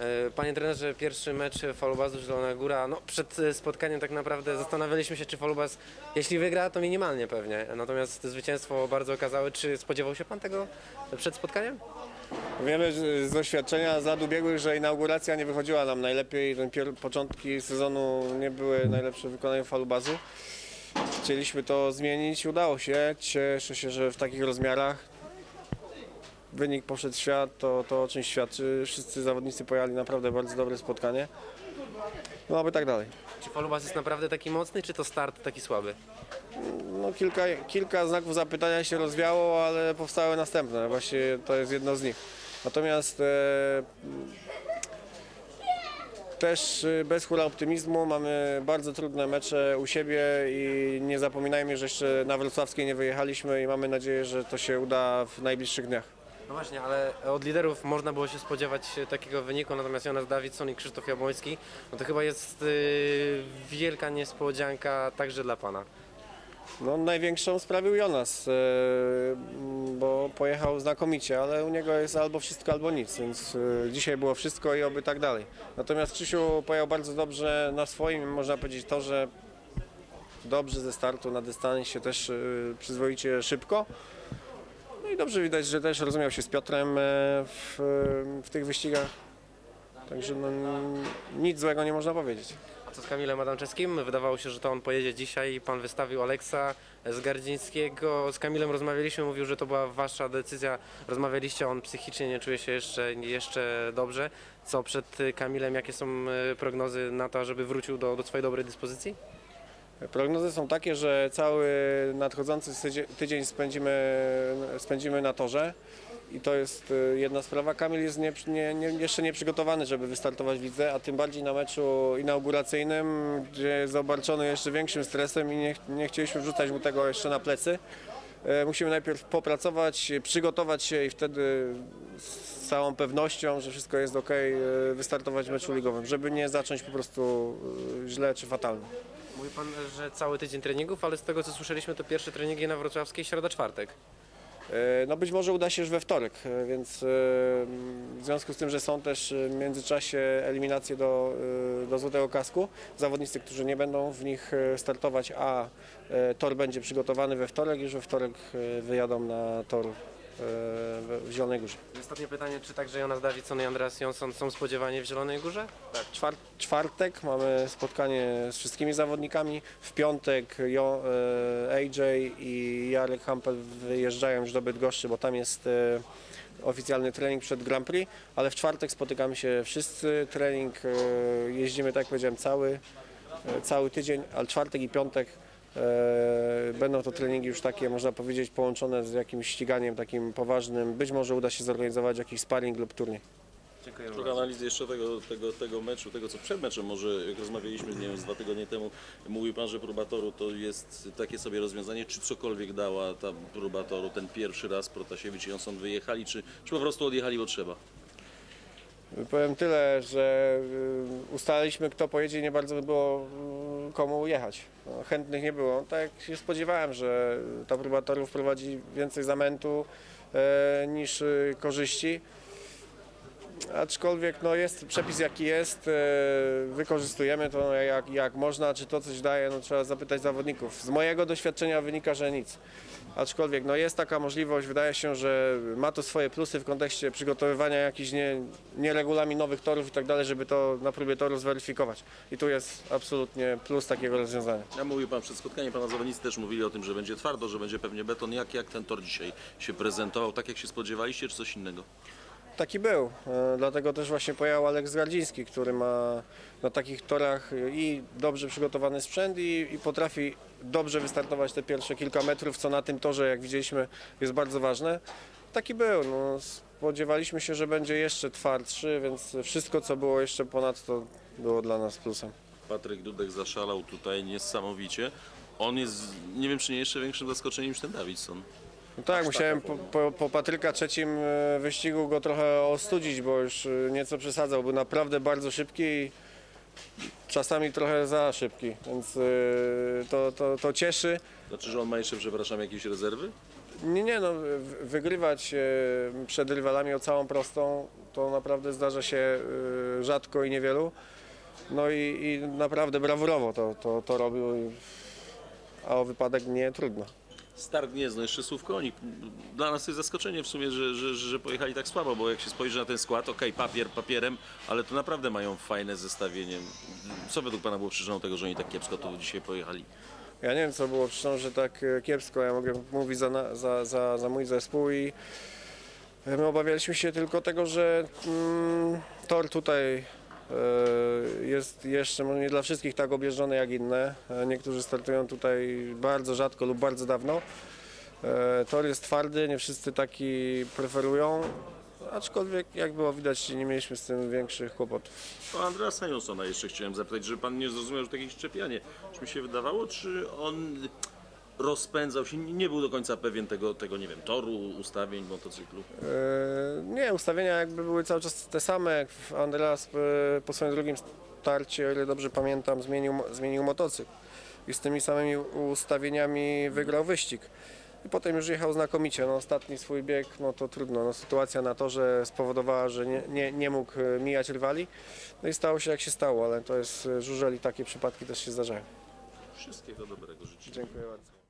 E, Panie trenerze, pierwszy mecz Falubazu Zielona Góra. No, przed e, spotkaniem tak naprawdę zastanawialiśmy się, czy Falubaz, jeśli wygra, to minimalnie pewnie. Natomiast zwycięstwo bardzo okazałe. Czy spodziewał się Pan tego przed spotkaniem? Wiemy z doświadczenia z lat ubiegłych, że inauguracja nie wychodziła nam najlepiej. Początki sezonu nie były najlepsze w wykonaniu falubazu. Chcieliśmy to zmienić, udało się. Cieszę się, że w takich rozmiarach wynik poszedł w świat, to, to o czymś świadczy. Wszyscy zawodnicy pojechali naprawdę bardzo dobre spotkanie. No aby tak dalej. Czy Falubaz jest naprawdę taki mocny, czy to start taki słaby? No, kilka, kilka znaków zapytania się rozwiało, ale powstały następne. Właśnie to jest jedno z nich. Natomiast e, też e, bez hura optymizmu mamy bardzo trudne mecze u siebie i nie zapominajmy, że jeszcze na Wrocławskiej nie wyjechaliśmy i mamy nadzieję, że to się uda w najbliższych dniach. No właśnie, ale od liderów można było się spodziewać takiego wyniku, natomiast Jonas Dawidson i Krzysztof Jabłoński, no to chyba jest y, wielka niespodzianka także dla Pana. No, największą sprawił Jonas, m, bo pojechał znakomicie, ale u niego jest albo wszystko, albo nic, więc e, dzisiaj było wszystko i oby tak dalej. Natomiast Krzysiu pojechał bardzo dobrze na swoim, można powiedzieć to, że dobrze ze startu na dystansie też e, przyzwoicie szybko. I dobrze widać, że też rozumiał się z Piotrem e, w, w tych wyścigach. Także no, nic złego nie można powiedzieć. A co z Kamilem Adamczewskim? Wydawało się, że to on pojedzie dzisiaj. Pan wystawił Aleksa z Gardzińskiego. Z Kamilem rozmawialiśmy, mówił, że to była wasza decyzja. Rozmawialiście, on psychicznie nie czuje się jeszcze, jeszcze dobrze. Co przed Kamilem, jakie są y, prognozy na to, żeby wrócił do, do swojej dobrej dyspozycji? Prognozy są takie, że cały nadchodzący tydzień- spędzimy, spędzimy na torze i to jest y, jedna sprawa. Kamil jest nie, nie, nie, jeszcze nie przygotowany, żeby wystartować w lidze, a tym bardziej na meczu inauguracyjnym, gdzie jest obarczony jeszcze większym stresem i nie, nie chcieliśmy wrzucać mu tego jeszcze na plecy. E, Musimy najpierw popracować, przygotować się i wtedy z całą pewnością, że wszystko jest ok, wystartować w meczu ligowym, żeby nie zacząć po prostu y, źle czy fatalnie. Mówi pan, że cały tydzień treningów, ale z tego co słyszeliśmy, to pierwsze treningi na Wrocławskiej środa, czwartek. E, No być może uda się już we wtorek, e, więc e, w związku z tym, że są też w międzyczasie eliminacje do, do Złotego Kasku, zawodnicy, którzy nie będą w nich startować, a tor będzie przygotowany we wtorek, już we wtorek wyjadą na tor w Zielonej Górze. Ostatnie pytanie, czy także Jonas Davidson i Andreas Jonsson są spodziewani w Zielonej Górze? Tak, czwar- czwartek mamy spotkanie z wszystkimi zawodnikami. W piątek jo, e, AJ i Jarek Hampel wyjeżdżają już do Bydgoszczy, bo tam jest e, oficjalny trening przed Grand Prix, ale w czwartek spotykamy się wszyscy. Trening e, jeździmy, tak jak powiedziałem, cały, cały tydzień, ale czwartek i piątek będą to treningi już takie, można powiedzieć, połączone z jakimś ściganiem takim poważnym. Być może uda się zorganizować jakiś sparring lub turniej. Dziękuję Trochę analizy jeszcze tego, tego, tego meczu, tego co przed meczem, może jak rozmawialiśmy, nie wiem, z dwa tygodnie temu, mówił Pan, że próbatoru to jest takie sobie rozwiązanie, czy cokolwiek dała ta próbatoru ten pierwszy raz Protasiewicz i Johnson wyjechali, czy, czy po prostu odjechali, bo trzeba? Powiem tyle, że y, ustaliliśmy kto pojedzie i nie bardzo było komu jechać. No, chętnych nie było. Tak się spodziewałem, że ta próbatorów wprowadzi więcej zamętu e, niż y, korzyści. Aczkolwiek no, jest przepis jaki jest, e, wykorzystujemy to jak, jak można, czy to coś daje, no, trzeba zapytać zawodników. Z mojego doświadczenia wynika, że nic. Aczkolwiek no, jest taka możliwość, wydaje się, że ma to swoje plusy w kontekście przygotowywania jakichś nie, nie regulaminowych torów i tak dalej, żeby to na próbie toru zweryfikować. I tu jest absolutnie plus takiego rozwiązania. Ja mówił Pan przed spotkaniem, Pana zawodnicy też mówili o tym, że będzie twardo, że będzie pewnie beton. Jak, jak ten tor dzisiaj się prezentował? Tak jak się spodziewaliście, czy coś innego? Taki był, e, dlatego też właśnie pojechał Aleks Gardziński, który ma na takich torach i dobrze przygotowany sprzęt i, i potrafi dobrze wystartować te pierwsze kilka metrów, co na tym torze, jak widzieliśmy, jest bardzo ważne. Taki był, no, spodziewaliśmy się, że będzie jeszcze twardszy, więc wszystko, co było jeszcze ponad to było dla nas plusem. Patryk Dudek zaszalał tutaj niesamowicie. On jest, nie wiem czy nie jeszcze większym zaskoczeniem niż ten Davidson. No tak, musiałem po, po, po Patryka trzecim e, wyścigu go trochę ostudzić, bo już e, nieco przesadzał. Był naprawdę bardzo szybki i czasami trochę za szybki, więc e, to, to, to cieszy. Znaczy, że on ma jeszcze, przepraszam, jakieś rezerwy? Nie, nie, no, w- wygrywać e, przed rywalami o całą prostą to naprawdę zdarza się rzadko i niewielu. No i, i naprawdę brawurowo to, to, to robił, i- a o wypadek nie trudno. Start nie no jeszcze słówko o nich. Dla nas jest zaskoczenie w sumie, że, że, że pojechali tak słabo, bo jak się spojrzy na ten skład, okej, papier papierem, ale to naprawdę mają fajne zestawienie. Co według Pana było przyczyną tego, że oni tak kiepsko tu dzisiaj pojechali? Ja nie wiem, co było przyczyną, że tak e, kiepsko. Ja mogę mówić za, za, za, za mój zespół i e, my obawialiśmy się tylko tego, że mm, tor tutaj jest jeszcze może nie dla wszystkich tak objeżdżony jak inne. E, Niektórzy startują tutaj bardzo rzadko lub bardzo dawno. E, Tor jest twardy, nie wszyscy taki preferują. Aczkolwiek, jak było widać, nie mieliśmy z tym większych kłopotów. O Andreasa Johnsona jeszcze chciałem zapytać, że Pan nie zrozumiał, że to jakieś szczepianie. Czy mi się wydawało, czy on rozpędzał się, nie był do końca pewien tego, tego nie wiem, toru, ustawień motocyklu? E, Nie, ustawienia jakby były cały czas te same. Andreas e, po swoim drugim starcie, o ile dobrze pamiętam, zmienił, zmienił motocykl. I z tymi samymi ustawieniami wygrał wyścig. I potem już jechał znakomicie. No, ostatni swój bieg, no to trudno. No, sytuacja na torze spowodowała, że nie, nie, nie mógł e, mijać rywali. No i stało się jak się stało, ale to jest żużel i takie przypadki też się zdarzają. Wszystkiego dobrego życzę. Dziękuję bardzo.